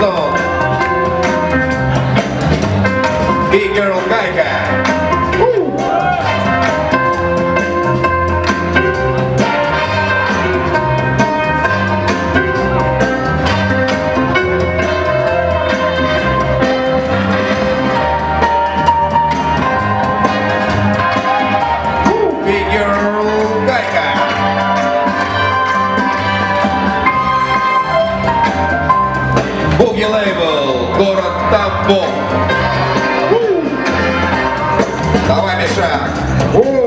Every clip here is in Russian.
song. Big girl Kaika. Давай, Миша.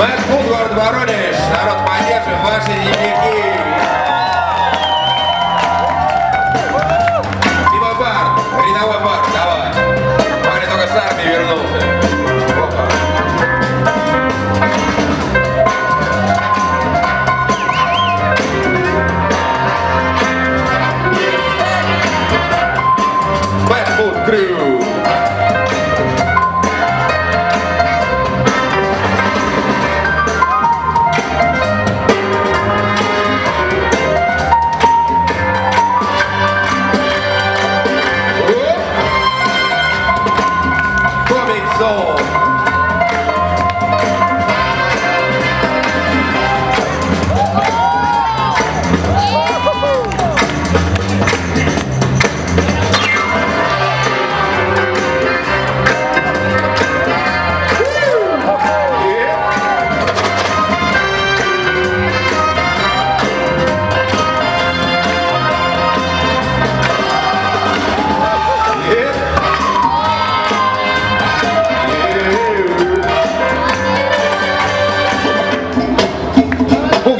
Мэтт Фудвард Воронеж. Народ, поддержим ваши дневники. Дима бар, рядовой давай. Парень только с вернулся. Crew.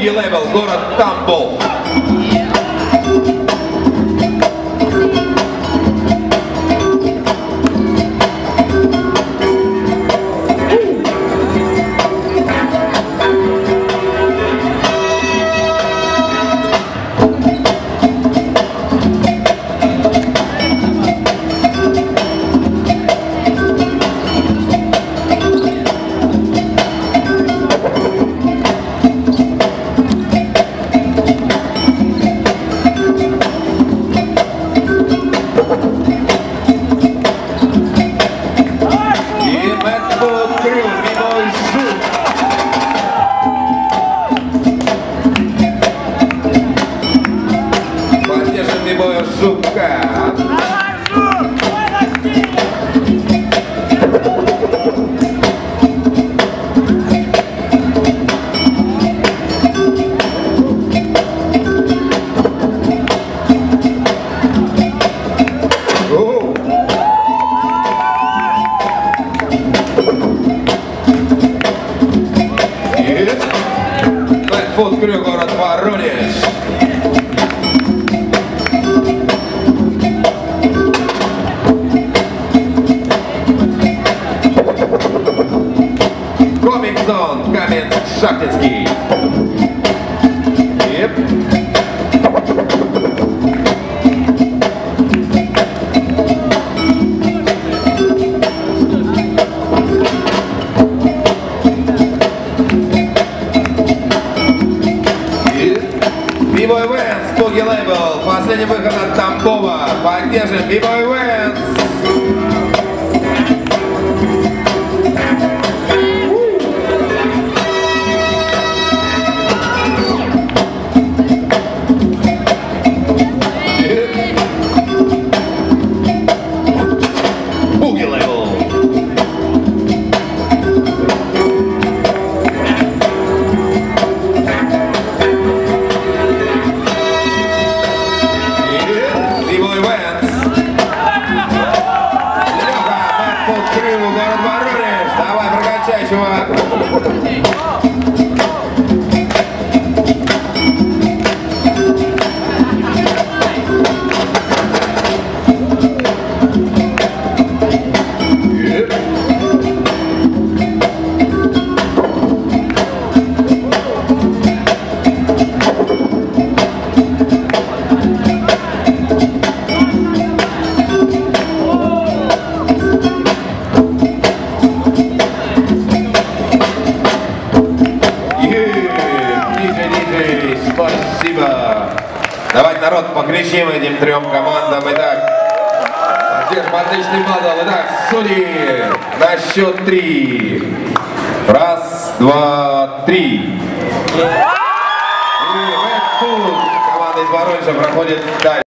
Буги лейбл, город Тамбов. Zucca. Шахтинский. И Бибой Вэнс, Буги Лейбл, последний выход от Тамбова. Поддержим Бибой Вэнс. удар от Воронеж. Давай, прокачай, чувак. Давайте, народ, покричим этим трем командам. Итак, держим отличный батл. Итак, судьи, на счет три. Раз, два, три. И Food, команда из Воронежа проходит дальше.